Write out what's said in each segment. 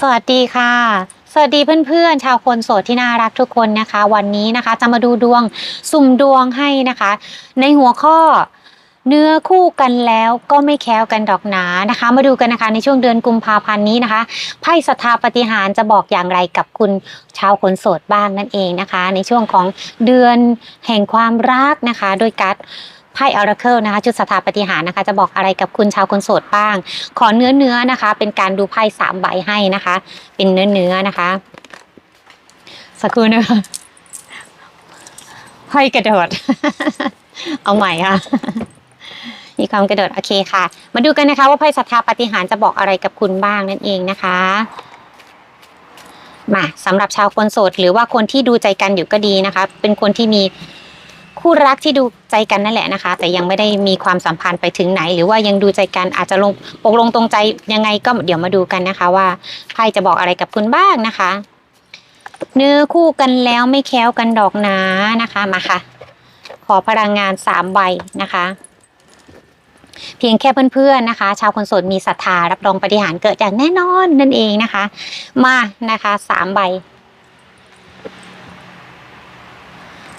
สวัสดีค่ะ สวัสดีเพื่อนๆ ชาวคนโสดที่น่ารักทุกคนนะคะ วันนี้นะคะจะมาดูดวงสุ่มดวงให้นะคะ ในหัวข้อเนื้อคู่กันแล้วก็ไม่แค้วกันดอกหนานะคะ มาดูกันนะคะในช่วงเดือนกุมภาพันธ์นี้นะคะไพ่สถาปฏิหารจะบอกอย่างไรกับคุณชาวคนโสดบ้างนั่นเองนะคะ ในช่วงของเดือนแห่งความรักนะคะ โดยการด ไพ่ออราเคิลนะคะชุดสถาปฏิหารนะคะ จะบอกอะไรกับคุณชาวคนโสดบ้าง ขอเนื้อเนื้อๆนะคะ เป็นการดูไพ่สามใบให้นะคะ เป็นเนื้อเนื้อๆนะคะสักครู่นะคะไพ่กระโดด เอาใหม่ค่ะมีความกระโดดโอเคค่ะ มาดูกันนะคะ ว่าไพ่ศรัทธาปฏิหารจะบอกอะไรกับคุณบ้างนั่นเองนะคะมาสำหรับชาวคนโสดหรือว่าคนที่ดูใจกันอยู่ก็ดีนะคะ เป็นคนที่มี คู่รักที่ดูใจกันนั่นแหละนะคะ แต่ยังไม่ได้มีความสัมพันธ์ไปถึงไหน หรือว่ายังดูใจกันอาจจะลงปกลงตรงใจยังไงก็เดี๋ยวมาดูกันนะคะว่าไพ่จะบอกอะไรกับคุณบ้างนะคะ เนื้อคู่กันแล้วไม่แค้วกันดอกหนานะคะมาค่ะ ขอพลังงานสามใบนะคะเพียงแค่เพื่อนๆนะคะ ชาวคนโสดมีศรัทธารับรองปฏิหารเกิดจากแน่นอนนั่นเองนะคะ มานะคะสามใบ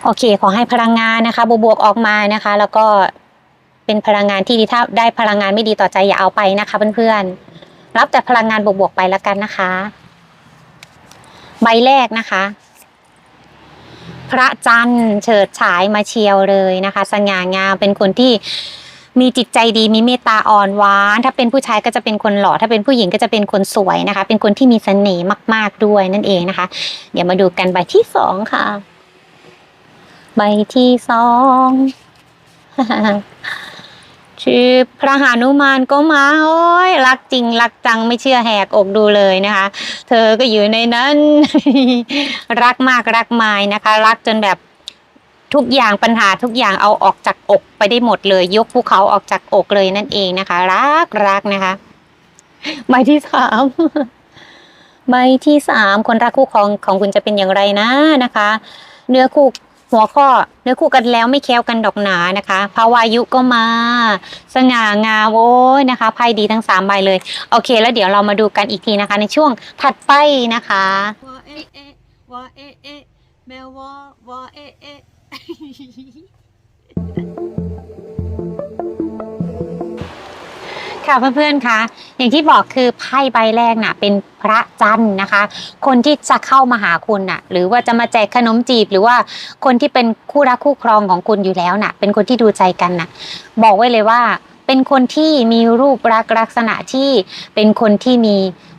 โอเค ขอให้พลังงานนะคะ บวกๆออกมานะคะ แล้วก็เป็นพลังงานที่ดีถ้าได้พลังงานไม่ดีต่อใจอย่าเอาไปนะคะ เพื่อนๆ รับแต่พลังงานบวกๆไปแล้วกันนะคะ ใบแรกนะคะ พระจันทร์เฉิดฉายมาเชียวเลยนะคะ สง่างามเป็นคนที่มีจิตใจดีมีเมตตาอ่อนหวาน ถ้าเป็นผู้ชายก็จะเป็นคนหล่อ ถ้าเป็นผู้หญิงก็จะเป็นคนสวยนะคะ เป็นคนที่มีเสน่ห์มาก ๆด้วยนั่นเองนะคะ เดี๋ยวมาดูกันใบที่สองค่ะ ใบที่สองชื่อพระหานุมานก็มา โอ้ยรักจริง รักจังไม่เชื่อแหกอกดูเลยนะคะ เธอก็อยู่ในนั้น รักมากรักมายนะคะ รักจนแบบทุกอย่างปัญหาทุกอย่างเอาออกจากอกไปได้หมดเลย ยกภูเขาออกจากอกเลยนั่นเองนะคะ รักรักนะคะใบที่สามใบที่สามคนรักคู่ของของคุณจะเป็นอย่างไรนะนะคะ เนื้อคู่ หัวข้อเนื้อคู่กันแล้วไม่แค้วกันดอกหนานะคะภาวายุก็มา สง่างามโอ้ยนะคะไพ่ดีทั้งสามใบเลย โอเค แล้วเดี๋ยวเรามาดูกันอีกทีนะคะ ในช่วงถัดไปนะคะวอเอเอวอเอเอแมววอวอเอเอ ค่ะเพื่อนๆคะอย่างที่บอกคือไพ่ใบแรกน่ะเป็นพระจันทร์นะคะ คนที่จะเข้ามาหาคุณน่ะ หรือว่าจะมาแจกขนมจีบ หรือว่าคนที่เป็นคู่รักคู่ครองของคุณอยู่แล้วน่ะ เป็นคนที่ดูใจกันน่ะ บอกไว้เลยว่า เป็นคนที่มีรูปลักลักษณะที่เป็นคนที่มี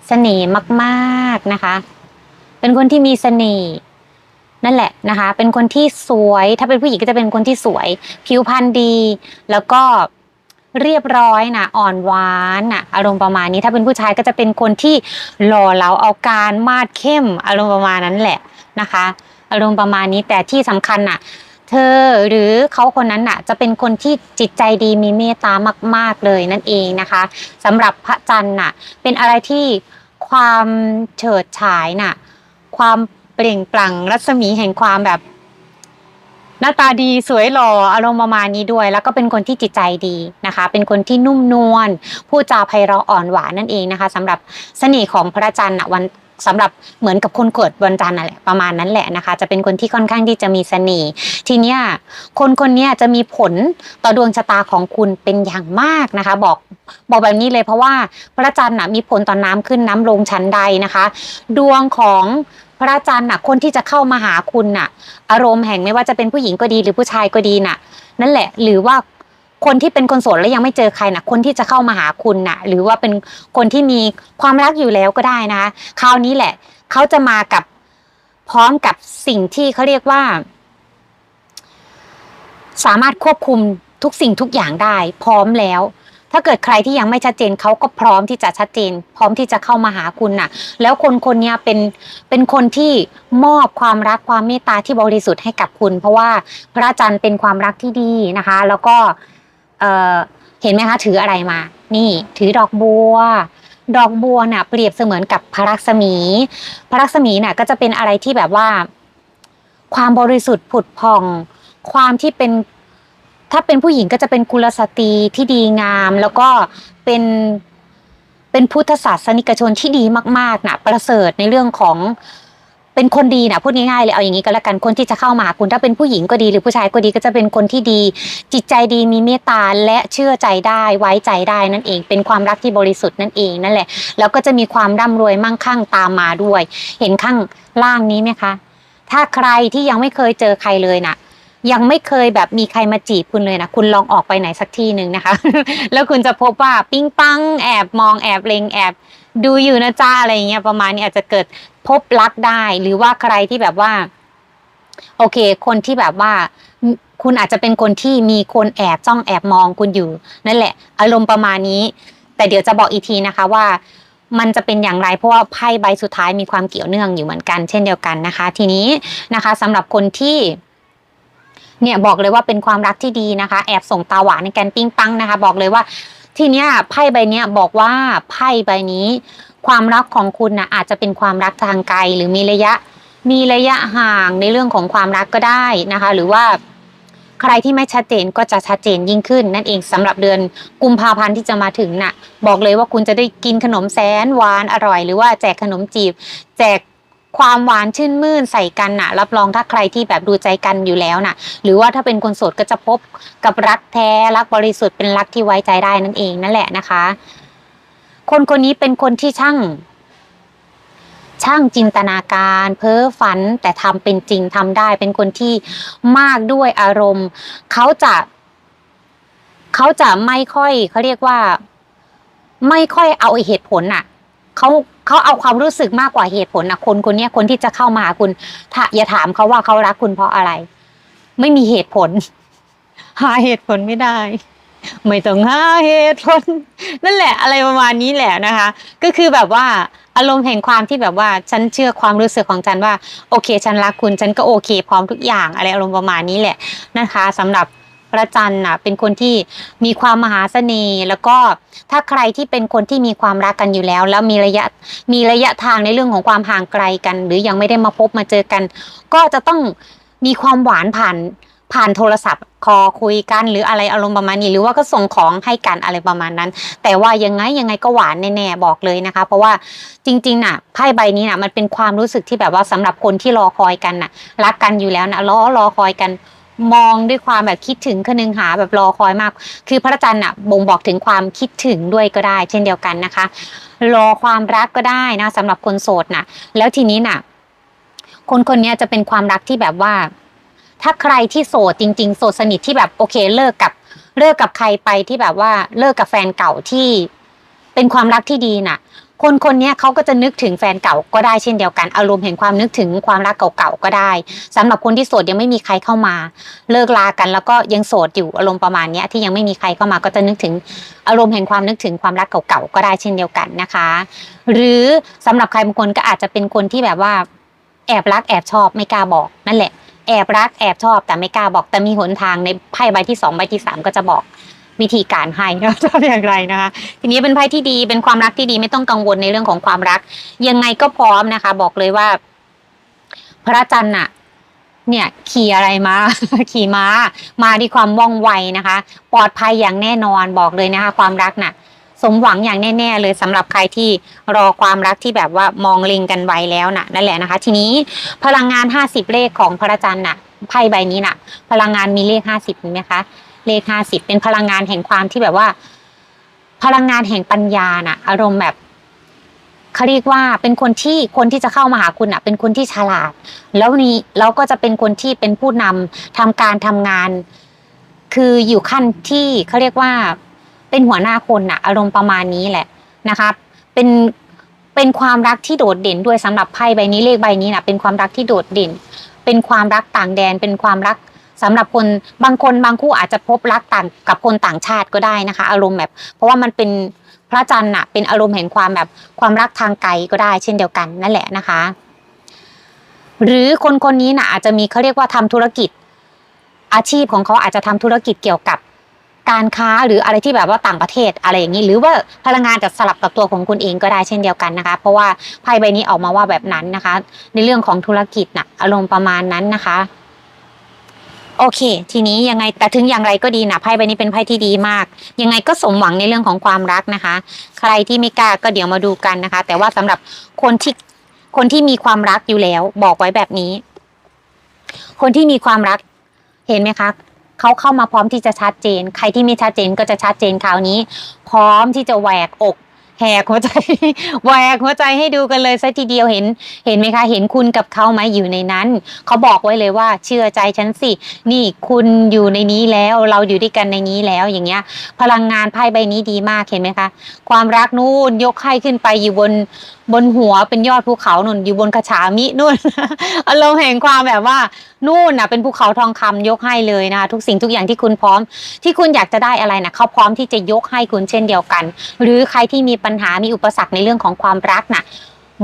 เสน่ห์มากๆนะคะ เป็นคนที่มีเสน่ห์นั่นแหละนะคะ เป็นคนที่สวย ถ้าเป็นผู้หญิงก็จะเป็นคนที่สวย ผิวพรรณดี แล้วก็ เรียบร้อยนะอ่อนหวานนะอารมณ์ประมาณนี้ถ้าเป็นผู้ชายก็จะเป็นคนที่หล่อเหลาเอาการมาดเข้ม อารมณ์ประมาณนั้นแหละนะคะ อารมณ์ประมาณนี้แต่ที่สำคัญน่ะ เธอหรือเขาคนนั้นน่ะ จะเป็นคนที่จิตใจดีมีเมตตามาก ๆเลยนั่นเองนะคะสำหรับพระจันทร์น่ะ เป็นอะไรที่ความเฉิดฉายน่ะ ความเปล่งปลั่งรัศมีแห่งความแบบ หน้าตาดีสวยหล่ออารมณ์ประมาณนี้ด้วย แล้วก็เป็นคนที่จิตใจดีนะคะ เป็นคนที่นุ่มนวลพูดจาไพเราะอ่อนหวานนั่นเองนะคะสำหรับเสน่ห์ของพระจันทร์น่ะวันสำหรับเหมือนกับคนเกิดวันจันทร์นั่นแหละประมาณนั้นแหละนะคะ จะเป็นคนที่ค่อนข้างที่จะมีเสน่ห์ทีเนี้ยคนคนนี้จะมีผลต่อดวงชะตาของคุณเป็นอย่างมากนะคะ บอกบอกแบบนี้เลยเพราะว่าพระจันทร์น่ะมีผลต่อน้ำขึ้นน้ำลงชั้นใดนะคะ ดวงของ พระจันทร์น่ะคนที่จะเข้ามาหาคุณน่ะ อารมณ์แห่งไม่ว่าจะเป็นผู้หญิงก็ดีหรือผู้ชายก็ดีน่ะ นั่นแหละ หรือว่าคนที่เป็นคนโสดแล้วยังไม่เจอใครน่ะ คนที่จะเข้ามาหาคุณน่ะ หรือว่าเป็นคนที่มีความรักอยู่แล้วก็ได้นะคะคราวนี้แหละ เขาจะมากับพร้อมกับสิ่งที่เขาเรียกว่า สามารถควบคุมทุกสิ่งทุกอย่างได้ พร้อมแล้ว ถ้าเกิดใครที่ยังไม่ชัดเจนเขาก็พร้อมที่จะชัดเจน พร้อมที่จะเข้ามาหาคุณน่ะ แล้วคนคนนี้เป็นเป็นคนที่มอบความรักความเมตตาที่บริสุทธิ์ให้กับคุณ เพราะว่าพระจันทร์เป็นความรักที่ดีนะคะ แล้วก็เออเห็นไหมคะถืออะไรมา นี่ถือดอกบัว ดอกบัวน่ะ เปรียบเสมือนกับพระลักษมี พระลักษมีน่ะ ก็จะเป็นอะไรที่แบบว่า ความบริสุทธิ์ผุดผ่อง ความที่เป็น ถ้าเป็นผู้หญิงก็จะเป็นกุลสตรีที่ดีงาม แล้วก็เป็นเป็นพุทธศาสนิกชนที่ดีมากๆนะประเสริฐในเรื่องของเป็นคนดีนะพูดง่ายๆเลยเอาอย่างนี้ก็แล้วกันคนที่จะเข้ามาหาคุณถ้าเป็นผู้หญิงก็ดีหรือผู้ชายก็ดีก็จะเป็นคนที่ดี จิตใจดีมีเมตตาและเชื่อใจได้ไว้ใจได้นั่นเอง เป็นความรักที่บริสุทธิ์นั่นเองนั่นแหละ แล้วก็จะมีความร่ำรวยมั่งคั่งตามมาด้วย เห็นข้างล่างนี้ไหมคะ ถ้าใครที่ยังไม่เคยเจอใครเลยนะ ยังไม่เคยแบบมีใครมาจีบคุณเลยนะ คุณลองออกไปไหนสักที่หนึ่งนะคะ แล้วคุณจะพบว่าปิ้งปังแอบมองแอบเลงแอบดูอยู่นะจ้าอะไรอย่างเงี้ยประมาณนี้อาจจะเกิดพบรักได้ หรือว่าใครที่แบบว่า โอเค คนที่แบบว่าคุณอาจจะเป็นคนที่มีคนแอบจ้องแอบมองคุณอยู่ นั่นแหละ อารมณ์ประมาณนี้ แต่เดี๋ยวจะบอกอีกทีนะคะว่ามันจะเป็นอย่างไรเพราะว่าไพ่ใบสุดท้ายมีความเกี่ยวเนื่องอยู่เหมือนกัน เช่นเดียวกันนะคะ ทีนี้นะคะสำหรับคนที่ เนี่ยบอกเลยว่าเป็นความรักที่ดีนะคะ แอบส่งตาหวานในการปิ้งปังนะคะ บอกเลยว่าทีเนี้ยไพ่ใบเนี้ยบอกว่าไพ่ใบนี้ ความรักของคุณนะอาจจะเป็นความรักทางไกลหรือมีระยะมีระยะห่างในเรื่องของความรักก็ได้นะคะ หรือว่าใครที่ไม่ชัดเจนก็จะชัดเจนยิ่งขึ้น นั่นเองสำหรับเดือนกุมภาพันธ์ที่จะมาถึงน่ะ บอกเลยว่าคุณจะได้กินขนมแสนหวานอร่อย หรือว่าแจกขนมจีบ แจก ความหวานชื่นมื่นใส่กันน่ะ รับรองถ้าใครที่แบบดูใจกันอยู่แล้วน่ะ หรือว่าถ้าเป็นคนโสดก็จะพบกับรักแท้รักบริสุทธิ์เป็นรักที่ไว้ใจได้นั่นเองนั่นแหละนะคะ คนคนนี้เป็นคนที่ช่าง ช่างจินตนาการ เพ้อฝันแต่ทำเป็นจริงทำได้ เป็นคนที่มากด้วยอารมณ์ เขาจะเขาจะไม่ค่อยเขาเรียกว่า ไม่ค่อยเอาเหตุผลน่ะเขา เขาเอาความรู้สึกมากกว่าเหตุผลนะคนคนนี้คนที่จะเข้ามาหาคุณถ้าอย่าถามเขาว่าเขารักคุณเพราะอะไร ไม่มีเหตุผล หาเหตุผลไม่ได้ ไม่ต้องหาเหตุผลนั่นแหละ อะไรประมาณนี้แหละนะคะ ก็คือแบบว่าอารมณ์แห่งความที่แบบว่าฉันเชื่อความรู้สึกของฉันว่าโอเค ฉันรักคุณฉันก็โอเค พร้อมทุกอย่างอะไรอารมณ์ประมาณนี้แหละนะคะสำหรับ พระจันทร์น่ะเป็นคนที่มีความมหาเสน่ห์แล้วก็ถ้าใครที่เป็นคนที่มีความรักกันอยู่แล้ว แล้วมีระยะมีระยะทางในเรื่องของความห่างไกลกัน หรือยังไม่ได้มาพบมาเจอกัน ก็จะต้องมีความหวานผ่านผ่านโทรศัพท์คอคุยกันหรืออะไรอารมณ์ประมาณนี้หรือว่าก็ส่งของให้กันอะไรประมาณนั้น แต่ว่ายังไงยังไงก็หวานแน่ๆบอกเลยนะคะ เพราะว่าจริงๆน่ะไพ่ใบนี้น่ะมันเป็นความรู้สึกที่แบบว่าสำหรับคนที่รอคอยกันน่ะ รักกันอยู่แล้วนะรอรอคอยกัน มองด้วยความแบบคิดถึงคนึงหาแบบรอคอยมาก คือพระจันทร์น่ะบ่งบอกถึงความคิดถึงด้วยก็ได้ เช่นเดียวกันนะคะ รอความรักก็ได้นะสำหรับคนโสดน่ะแล้วทีนี้น่ะ คนคนนี้จะเป็นความรักที่แบบว่า ถ้าใครที่โสดจริง ๆ โสดสนิทที่แบบโอเคเลิกกับเลิกกับใครไปที่แบบว่าเลิกกับแฟนเก่าที่เป็นความรักที่ดีน่ะ คนคนนี้เขาก็จะนึกถึงแฟนเก่าก็ได้เช่นเดียวกัน อารมณ์แห่งความนึกถึงความรักเก่าๆก็ได้สำหรับคนที่โสดยังไม่มีใครเข้ามา เลิกลากันแล้วก็ยังโสดอยู่อารมณ์ประมาณนี้ที่ยังไม่มีใครเข้ามาก็จะนึกถึงอารมณ์แห่งความนึกถึงความรักเก่าๆก็ได้เช่นเดียวกันนะคะ หรือสำหรับใครบางคนก็อาจจะเป็นคนที่แบบว่าแอบรักแอบชอบไม่กล้าบอกนั่นแหละแอบรักแอบชอบแต่ไม่กล้าบอกแต่มีหนทางในไพ่ใบที่สองใบที่สามก็จะบอก วิธีการให้ว่าจะเป็นอย่างไรนะคะ ทีนี้เป็นไพ่ที่ดีเป็นความรักที่ดีไม่ต้องกังวลในเรื่องของความรัก ยังไงก็พร้อมนะคะ บอกเลยว่า พระจันทร์น่ะเนี่ยขี่อะไรมา ขี่ม้า มาด้วยความว่องไวนะคะ ปลอดภัยอย่างแน่นอนบอกเลยนะคะ ความรักน่ะ สมหวังอย่างแน่ๆเลยสำหรับใครที่รอความรักที่แบบว่ามองเล็งกันไว้แล้วน่ะนั่นแหละนะคะ ทีนี้พลังงาน 50 เลขของพระจันทร์น่ะไพ่ใบนี้น่ะ พลังงานมีเลข 50เห็นไหมคะ เลข50เป็นพลังงานแห่งความที่แบบว่า พลังงานแห่งปัญญาน่ะ อารมณ์แบบเขาเรียกว่าเป็นคนที่คนที่จะเข้ามาหาคุณอะ เป็นคนที่ฉลาด แล้วนี้เราก็จะเป็นคนที่เป็นผู้นำทำการทำงาน คืออยู่ขั้นที่เขาเรียกว่า เป็นหัวหน้าคนน่ะ อารมณ์ประมาณนี้แหละนะคะเป็นเป็นความรักที่โดดเด่นด้วยสำหรับไพ่ใบนี้เลขใบนี้นะเป็นความรักที่โดดเด่น เป็นความรักต่างแดน เป็นความรัก สำหรับคนบางคนบางคู่อาจจะพบรักต่างกับคนต่างชาติก็ได้นะคะ อารมณ์แบบ เพราะว่ามันเป็นพระจันทร์น่ะเป็นอารมณ์แห่งความแบบความรักทางไกลก็ได้เช่นเดียวกันนั่นแหละนะคะ หรือคนคนนี้น่ะอาจจะมีเขาเรียกว่าทำธุรกิจ อาชีพของเขาอาจจะทำธุรกิจเกี่ยวกับการค้าหรืออะไรที่แบบว่าต่างประเทศอะไรอย่างนี้ หรือว่าพลังงานจะสลับกับตัวของคุณเองก็ได้เช่นเดียวกันนะคะ เพราะว่าไพ่ใบนี้ออกมาว่าแบบนั้นนะคะ ในเรื่องของธุรกิจน่ะอารมณ์ประมาณนั้นนะคะ โอเค ทีนี้ยังไงแต่ถึงอย่างไรก็ดีนะไพ่ใบนี้เป็นไพ่ที่ดีมาก ยังไงก็สมหวังในเรื่องของความรักนะคะ ใครที่ไม่กล้าก็เดี๋ยวมาดูกันนะคะ แต่ว่าสำหรับคนที่คนที่มีความรักอยู่แล้ว บอกไว้แบบนี้ คนที่มีความรักเห็นไหมคะเขาเข้ามาพร้อมที่จะชัดเจน ใครที่ไม่ชัดเจนก็จะชัดเจนคราวนี้ พร้อมที่จะแหวกอก แหกหัวใจแหวกหัวใจให้ดูกันเลยซะทีเดียวเห็น เห็นไหมคะ เห็นคุณกับเขาไหมอยู่ในนั้น เขาบอกไว้เลยว่าเชื่อใจฉันสิ นี่คุณอยู่ในนี้แล้วเราอยู่ด้วยกันในนี้แล้วอย่างเงี้ย พลังงานไพ่ใบนี้ดีมากเห็นไหมคะ ความรักนู่นยกให้ขึ้นไปอยู่บน บนหัวเป็นยอดภูเขานุ่นอยู่บนกระฉามินู่นอารมณ์แห่งความแบบว่านู่นน่ะเป็นภูเขาทองคำยกให้เลยนะคะทุกสิ่งทุกอย่างที่คุณพร้อม ที่คุณอยากจะได้อะไรนะเขาพร้อมที่จะยกให้คุณเช่นเดียวกัน หรือใครที่มีปัญหามีอุปสรรคในเรื่องของความรักน่ะ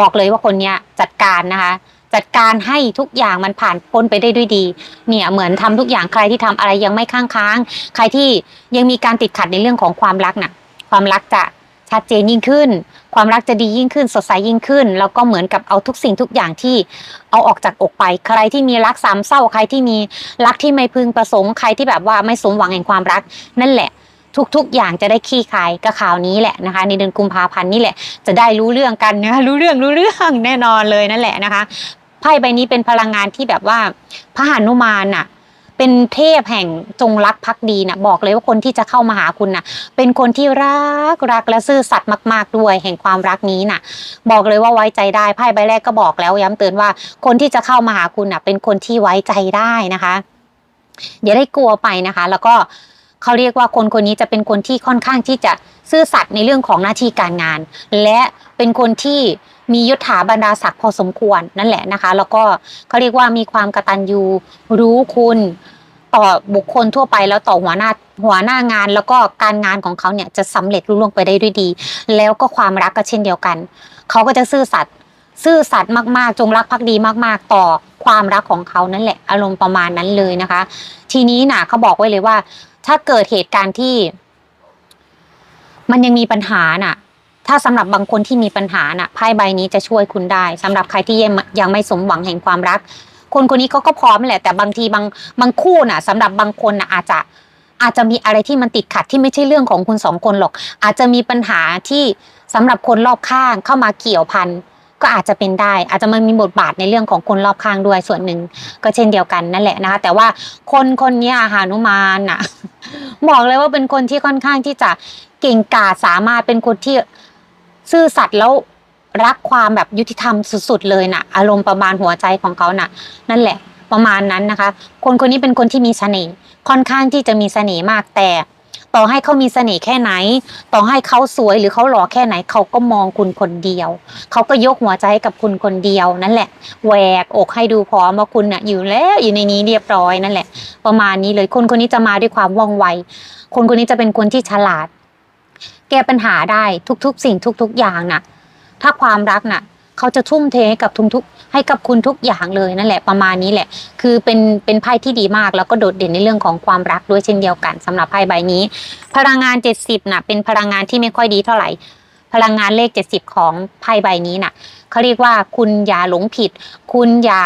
บอกเลยว่าคนเนี้ยจัดการนะคะจัดการให้ทุกอย่างมันผ่านพ้นไปได้ด้วยดี เนี่ยเหมือนทำทุกอย่างใครที่ทำอะไรยังไม่ค้างค้าง ใครที่ยังมีการติดขัดในเรื่องของความรักน่ะ ความรักจะ ชัดเจนยิ่งขึ้น ความรักจะดียิ่งขึ้น สดใสยิ่งขึ้น แล้วก็เหมือนกับเอาทุกสิ่งทุกอย่างที่เอาออกจากอกไป ใครที่มีรักสามเศร้า ใครที่มีรักที่ไม่พึงประสงค์ ใครที่แบบว่าไม่สมหวังแห่งความรัก นั่นแหละ ทุกๆ อย่างจะได้ขี้คายก็ข่าวนี้แหละนะคะ ในเดือนกุมภาพันธ์นี่แหละ จะได้รู้เรื่องกันนะคะรู้เรื่องรู้เรื่องแน่นอนเลยนั่นแหละนะคะ ไพ่ใบนี้เป็นพลังงานที่แบบว่าพระหานุมานน่ะ เป็นเทพแห่งจงรักภักดีน่ะบอกเลยว่าคนที่จะเข้ามาหาคุณน่ะเป็นคนที่รักรักและซื่อสัตย์มาก ๆ ด้วยแห่งความรักนี้นะบอกเลยว่าไว้ใจได้ไพ่ใบแรกก็บอกแล้วย้ำเตือนว่าคนที่จะเข้ามาหาคุณน่ะเป็นคนที่ไว้ใจได้นะคะอย่าได้กลัวไปนะคะ แล้วก็เขาเรียกว่าคนคนนี้จะเป็นคนที่ค่อนข้างที่จะซื่อสัตย์ในเรื่องของหน้าที่การงาน และเป็นคนที่ มียศถาบรรดาศักดิ์พอสมควรนั่นแหละนะคะ แล้วก็เขาเรียกว่ามีความกระตัญญูรู้คุณต่อบุคคลทั่วไปแล้วต่อหัวหน้าหัวหน้างานแล้วก็การงานของเขาเนี่ยจะสำเร็จรุ่ล่วงไปได้ด้วยดี แล้วก็ความรักก็เช่นเดียวกัน เขาก็จะซื่อสัตย์ซื่อสัตย์มากๆ จงรักภักดีมาก ๆ ต่อความรักของเขานั่นแหละ อารมณ์ประมาณนั้นเลยนะคะ ทีนี้น่ะเขาบอกไว้เลยว่า ถ้าเกิดเหตุการณ์ที่ มันยังมีปัญหาน่ะ ถ้าสำหรับบางคนที่มีปัญหาน่ะไพ่ใบนี้จะช่วยคุณได้สำหรับใครที่ยังยังไม่สมหวังแห่งความรัก คนคนนี้เขาก็พร้อมแหละแต่บางทีบางบางคู่น่ะสำหรับบางคนน่ะอาจจะอาจจะมีอะไรที่มันติดขัดที่ไม่ใช่เรื่องของคุณสองคนหรอก อาจจะมีปัญหาที่สำหรับคนรอบข้างเข้ามาเกี่ยวพันก็อาจจะเป็นได้ อาจจะมันมีบทบาทในเรื่องของคนรอบข้างด้วยส่วนหนึ่งก็เช่นเดียวกันนั่นแหละนะคะแต่ว่าคนคนนี้หานุมานน่ะบอกเลยว่าเป็นคนที่ค่อนข้างที่จะเก่งกาจสามารถเป็นคนที่ ซื่อสัตย์แล้วรักความแบบยุติธรรมสุดๆเลยน่ะ อารมณ์ประมาณหัวใจของเขาน่ะ นั่นแหละ ประมาณนั้นนะคะ คนคนนี้เป็นคนที่มีเสน่ห์ค่อนข้างที่จะมีเสน่ห์มากแต่ ต่อให้เขามีเสน่ห์แค่ไหน ต่อให้เขาสวยหรือเขาหล่อแค่ไหนเขาก็มองคุณคนเดียว เขาก็ยกหัวใจให้กับคุณคนเดียวนั่นแหละแหวกอกให้ดูพร้อมว่าคุณน่ะอยู่แล้วอยู่ในนี้เรียบร้อยนั่นแหละ ประมาณนี้เลยคนคนนี้จะมาด้วยความว่องไวคนคนนี้จะเป็นคนที่ฉลาด แก้ปัญหาได้ทุกๆ สิ่งทุก ๆ อย่างน่ะถ้าความรักน่ะเขาจะทุ่มเทให้กับทุกๆให้กับคุณทุกอย่างเลยนั่นแหละประมาณนี้แหละ คือเป็นเป็นไพ่ที่ดีมากแล้วก็โดดเด่นในเรื่องของความรักด้วยเช่นเดียวกันสำหรับไพ่ใบนี้ พลังงาน 70น่ะเป็นพลังงานที่ไม่ค่อยดีเท่าไหร่ พลังงานเลข 70 ของไพ่ใบนี้น่ะเขาเรียกว่าคุณอย่าหลงผิด คุณอย่า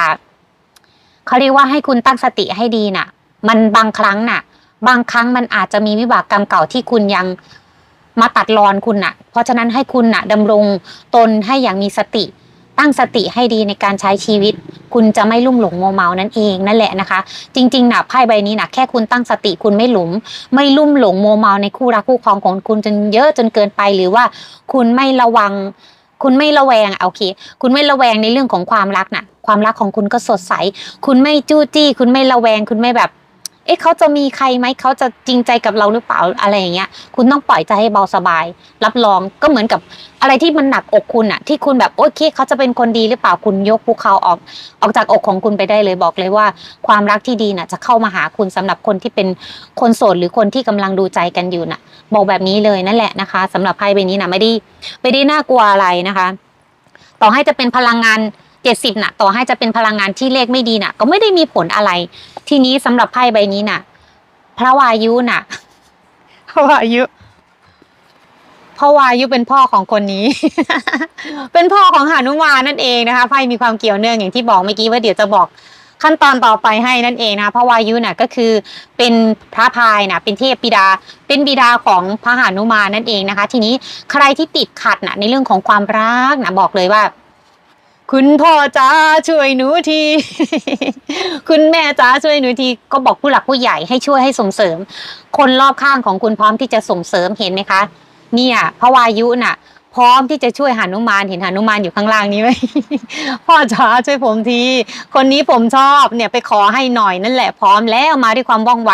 เขาเรียกว่าให้คุณตั้งสติให้ดีน่ะ มันบางครั้งน่ะ บางครั้งมันอาจจะมีวิบากกรรมเก่าที่คุณยัง มาตัดรอนคุณน่ะ เพราะฉะนั้นให้คุณน่ะดำรงตนให้อย่างมีสติ ตั้งสติให้ดีในการใช้ชีวิต คุณจะไม่ลุ่มหลงโมเมานั่นเองนั่นแหละนะคะ จริงๆน่ะไพ่ใบนี้น่ะแค่คุณตั้งสติคุณไม่หลุม ไม่ลุ่มหลงโมเมาในคู่รักคู่ครองของคุณจนเยอะจนเกินไปหรือว่า คุณไม่ระวังคุณไม่ระแวงอะโอเค คุณไม่ระแวงในเรื่องของความรักน่ะ ความรักของคุณก็สดใส คุณไม่จู้จี้ คุณไม่ระแวง คุณไม่แบบ เอ๊ะเขาจะมีใครไหมเขาจะจริงใจกับเราหรือเปล่าอะไรอย่างเงี้ย คุณต้องปล่อยใจให้เบาสบาย รับรองก็เหมือนกับอะไรที่มันหนักอกคุณอะที่คุณแบบโอเคเขาจะเป็นคนดีหรือเปล่าคุณยกภูเขาออกออกจากอกของคุณไปได้เลยบอกเลยว่า ความรักที่ดีน่ะ จะเข้ามาหาคุณสำหรับคนที่เป็นคนโสดหรือคนที่กำลังดูใจกันอยู่น่ะ บอกแบบนี้เลยนั่นแหละนะคะสำหรับไพ่ใบนี้นะไม่ได้ไม่ได้น่ากลัวอะไรนะคะ ต่อให้จะเป็นพลังงานเจ็ดสิบน่ะ ต่อให้จะเป็นพลังงานที่เลขไม่ดีน่ะ ก็ไม่ได้มีผลอะไร ทีนี้สำหรับไพ่ใบนี้น่ะ พระวายุน่ะ พระวายุพระวายุเป็นพ่อของคนนี้ เป็นพ่อของหานุมานนั่นเองนะคะไพ่มีความเกี่ยวเนื่องอย่างที่บอกเมื่อกี้ว่าเดี๋ยวจะบอกขั้นตอนต่อไปให้นั่นเองนะคะเพราะวายุน่ะก็คือเป็นพระพายน่ะเป็นเทพบิดา เป็นบิดาของพระหานุมานนั่นเองนะคะ ทีนี้ใครที่ติดขัดน่ะในเรื่องของความรักนะบอกเลยว่า คุณพ่อจ้าช่วยหนูที คุณแม่จ้าช่วยหนูที ก็บอกผู้หลักผู้ใหญ่ให้ช่วยให้ส่งเสริม คนรอบข้างของคุณพร้อมที่จะส่งเสริมเห็นไหมคะ เนี่ยพระวายุน่ะ พร้อมที่จะช่วยหานุมานเห็นหานุมานอยู่ข้างล่างนี้ไหมพ่อจ๋าช่วยผมที คนนี้ผมชอบเนี่ยไปขอให้หน่อยนั่นแหละพร้อมแล้วมาด้วยความว่องไว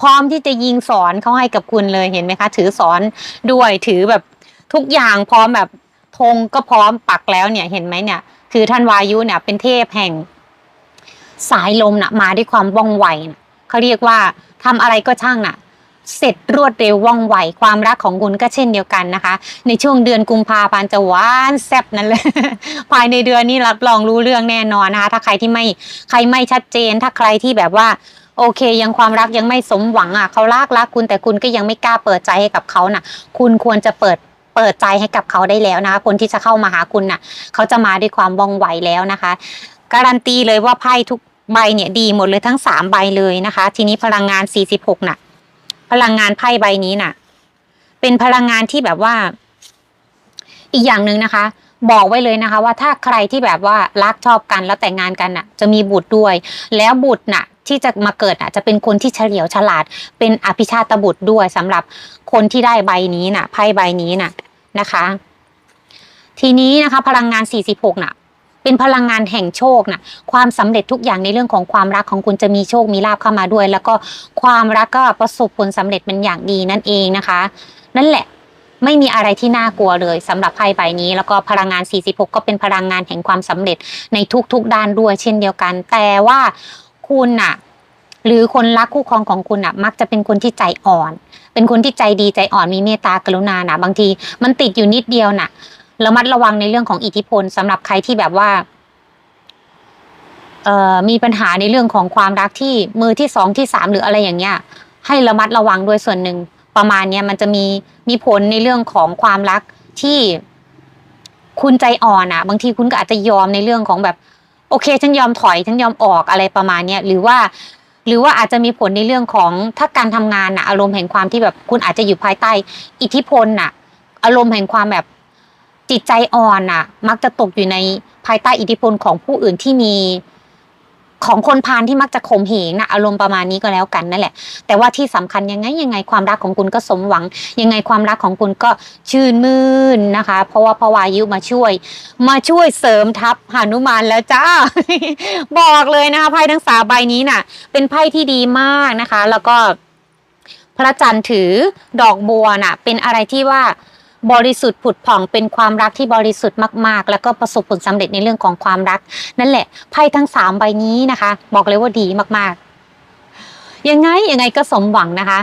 พร้อมที่จะยิงสอนเขาให้กับคุณเลยเห็นไหมคะ ถือสอนด้วยถือแบบทุกอย่างพร้อมแบบธงก็พร้อมปักแล้วเนี่ยเห็นไหมเนี่ย คือท่านวายุเนี่ยเป็นเทพแห่ง สายลมน่ะมาด้วยความว่องไวนะเขาเรียกว่าทำอะไรก็ช่างน่ะเสร็จรวดเร็วว่องไวความรักของคุณก็เช่นเดียวกันนะคะ ในช่วงเดือนกุมภาพันธ์จะหวานแซ่บนั่นเลยภายในเดือนนี้รับรองรู้เรื่องแน่นอนนะคะ ถ้าใครที่ไม่ใครไม่ชัดเจน ถ้าใครที่แบบว่า โอเค ยังความรักยังไม่สมหวังอะเขารักรักคุณแต่คุณก็ยังไม่กล้าเปิดใจให้กับเขาน่ะ คุณควรจะเปิด ปิดใจให้กับเขาได้แล้วนะคะ คนที่จะเข้ามาหาคุณน่ะ เขาจะมาด้วยความว่องไวแล้วนะคะ การันตีเลยว่าไพ่ทุกใบเนี่ยดีหมดเลยทั้งสามใบเลยนะคะ ทีนี้พลังงาน46น่ะ พลังงานไพ่ใบนี้น่ะ เป็นพลังงานที่แบบว่า อีกอย่างหนึ่งนะคะ บอกไว้เลยนะคะ ว่าถ้าใครที่แบบว่ารักชอบกันแล้วแต่งงานกันน่ะ จะมีบุตรด้วย แล้วบุตรน่ะที่จะมาเกิดน่ะจะเป็นคนที่เฉลียวฉลาด เป็นอภิชาตบุตรด้วยสำหรับคนที่ได้ใบนี้น่ะไพ่ใบนี้น่ะ นะคะ ทีนี้นะคะพลังงาน 46น่ะเป็นพลังงานแห่งโชคน่ะความสำเร็จทุกอย่างในเรื่องของความรักของคุณจะมีโชคมีลาภเข้ามาด้วย แล้วก็ความรักก็ประสบผลสำเร็จเป็นอย่างดีนั่นเองนะคะ นั่นแหละไม่มีอะไรที่น่ากลัวเลยสำหรับไพ่ใบนี้ แล้วก็พลังงาน 46 ก็เป็นพลังงานแห่งความสำเร็จในทุกๆด้านด้วยเช่นเดียวกัน แต่ว่าคุณน่ะ หรือคนรักคู่ครองของคุณน่ะ มักจะเป็นคนที่ใจอ่อน เป็นคนที่ใจดีใจอ่อนมีเมตตากรุณานะบางทีมันติดอยู่นิดเดียวน่ะระมัดระวังในเรื่องของอิทธิพลสำหรับใครที่แบบว่าเอ่อมีปัญหาในเรื่องของความรักที่มือที่สองที่สามหรืออะไรอย่างเงี้ย ให้ระมัดระวังด้วยส่วนหนึ่งประมาณเนี้ยมันจะมีมีผลในเรื่องของความรักที่คุณใจอ่อนอะบางทีคุณก็อาจจะยอมในเรื่องของแบบ โอเค ฉันยอมถอยฉันยอมออกอะไรประมาณเนี้ยหรือว่า หรือว่าอาจจะมีผลในเรื่องของถ้าการทำงานน่ะ อารมณ์แห่งความที่แบบคุณอาจจะอยู่ภายใต้อิทธิพลน่ะ อารมณ์แห่งความแบบจิตใจอ่อนน่ะ มักจะตกอยู่ในภายใต้อิทธิพลของผู้อื่นที่มี ของคนพาลที่มักจะข่มเหงนะอารมณ์ประมาณนี้ก็แล้วกันนั่นแหละ แต่ว่าที่สำคัญยังไงยังไงความรักของคุณก็สมหวัง ยังไงความรักของคุณก็ชื่นมื่นนะคะ เพราะว่าพระวายุมาช่วย มาช่วยเสริมทัพหานุมานแล้วจ้า บอกเลยนะคะไพ่ทั้งสามใบนี้น่ะ เป็นไพ่ที่ดีมากนะคะ แล้วก็พระจันทร์ถือดอกบัวน่ะ เป็นอะไรที่ว่า บริสุทธิ์ผุดผ่องเป็นความรักที่บริสุทธิ์มากๆ แล้วก็ประสบผลสำเร็จในเรื่องของความรัก นั่นแหละไพ่ทั้งสามใบนี้นะคะ บอกเลยว่าดีมากๆ ยังไงยังไงก็สมหวังนะคะ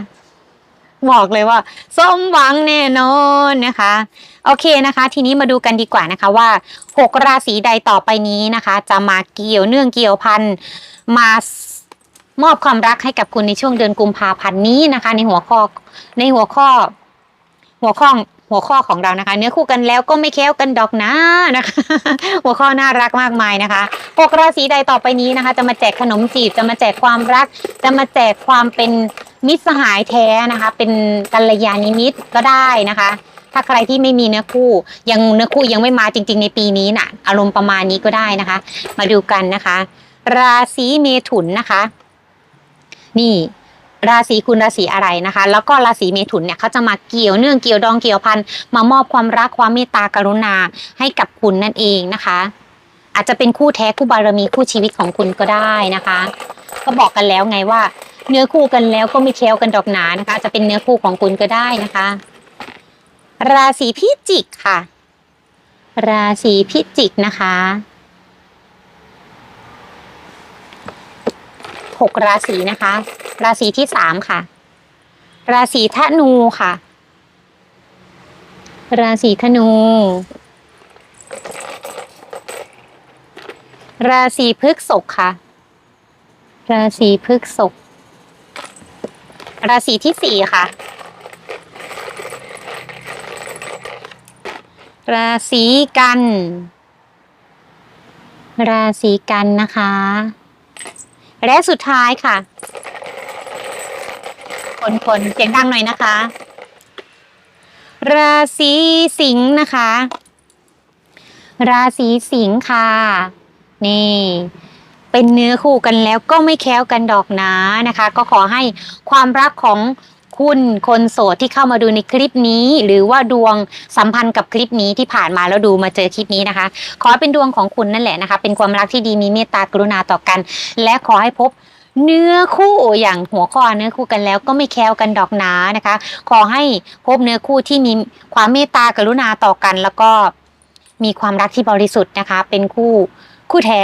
บอกเลยว่าสมหวังแน่นอนนะคะ โอเคนะคะ ทีนี้มาดูกันดีกว่านะคะว่าหกราศีใดต่อไปนี้นะคะ จะมาเกี่ยวเนื่องเกี่ยวพันมามอบความรักให้กับคุณในช่วงเดือนกุมภาพันธ์นี้นะคะ ในหัวข้อในหัวข้อ หัวข้อ หัวข้อของเรานะคะ เนื้อคู่กันแล้วก็ไม่แค้วกันดอกนะนะคะ หัวข้อน่ารักมากมายนะคะหกราศีใดต่อไปนี้นะคะ จะมาแจกขนมจีบจะมาแจกความรัก จะมาแจกความเป็นมิตรสหายแท้นะคะ เป็นกัลยาณมิตรก็ได้นะคะ ถ้าใครที่ไม่มีเนื้อคู่ยังเนื้อคู่ยังไม่มาจริง ๆ ในปีนี้น่ะ อารมณ์ประมาณนี้ก็ได้นะคะ มาดูกันนะคะ ราศีเมถุนนะคะ นี่ ราศีคุณราศีอะไรนะคะ แล้วก็ราศีเมถุนเนี่ยเขาจะมาเกี่ยวเนื่องเกี่ยวดองเกี่ยวพันมามอบความรักความเมตตากรุณาให้กับคุณนั่นเองนะคะ อาจจะเป็นคู่แท้คู่บารมีคู่ชีวิตของคุณก็ได้นะคะ ก็บอกกันแล้วไงว่า เนื้อคู่กันแล้วก็ไม่แคล้วกันดอกหนานะคะจะเป็นเนื้อคู่ของคุณก็ได้นะคะ ราศีพิจิกค่ะ ราศีพิจิกนะคะ หกราศีนะคะ ราศีที่สามค่ะ ราศีธนูค่ะ ราศีธนู ราศีพฤษภค่ะ ราศีพฤษภราศีที่สี่ค่ะ ราศีกัน ราศีกันนะคะ และสุดท้ายค่ะคนคนๆเสียงดังหน่อยนะคะ ราศีสิงห์นะคะ ราศีสิงห์ค่ะ นี่เป็นเนื้อคู่กันแล้วก็ไม่แค้วกันดอกนะนะคะ ก็ขอให้ความรักของ คุณคนโสดที่เข้ามาดูในคลิปนี้ หรือว่าดวงสัมพันธ์กับคลิปนี้ที่ผ่านมาแล้วดูมาเจอคลิปนี้นะคะ ขอให้เป็นดวงของคุณนั่นแหละนะคะ เป็นความรักที่ดีมีเมตตากรุณาต่อกัน และขอให้พบเนื้อคู่อย่างหัวข้อเนื้อคู่กันแล้วก็ไม่แค้วกันดอกหนานะคะ ขอให้พบเนื้อคู่ที่มีความเมตตากรุณาต่อกัน แล้วก็มีความรักที่บริสุทธิ์นะคะ เป็นคู่ คู่แท้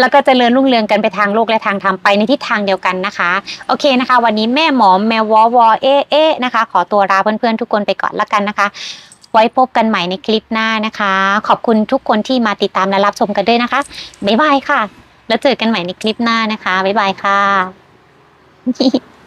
แล้วก็จเจริญรุ่งเรืองกันไปทางโลกและทางธรรมไปในทิศทางเดียวกันนะคะ โอเคนะคะ วันนี้แม่หมอมแมววอวอเอเอะนะคะ ขอตัวลาเพื่อนๆทุกคนไปก่อนละกันนะคะ ไว้พบกันใหม่ในคลิปหน้านะคะ ขอบคุณทุกคนที่มาติดตามและรับชมกันด้วยนะคะบ๊ายบายค่ะ แล้วเจอกันใหม่ในคลิปหน้านะคะบ๊ายบายค่ะ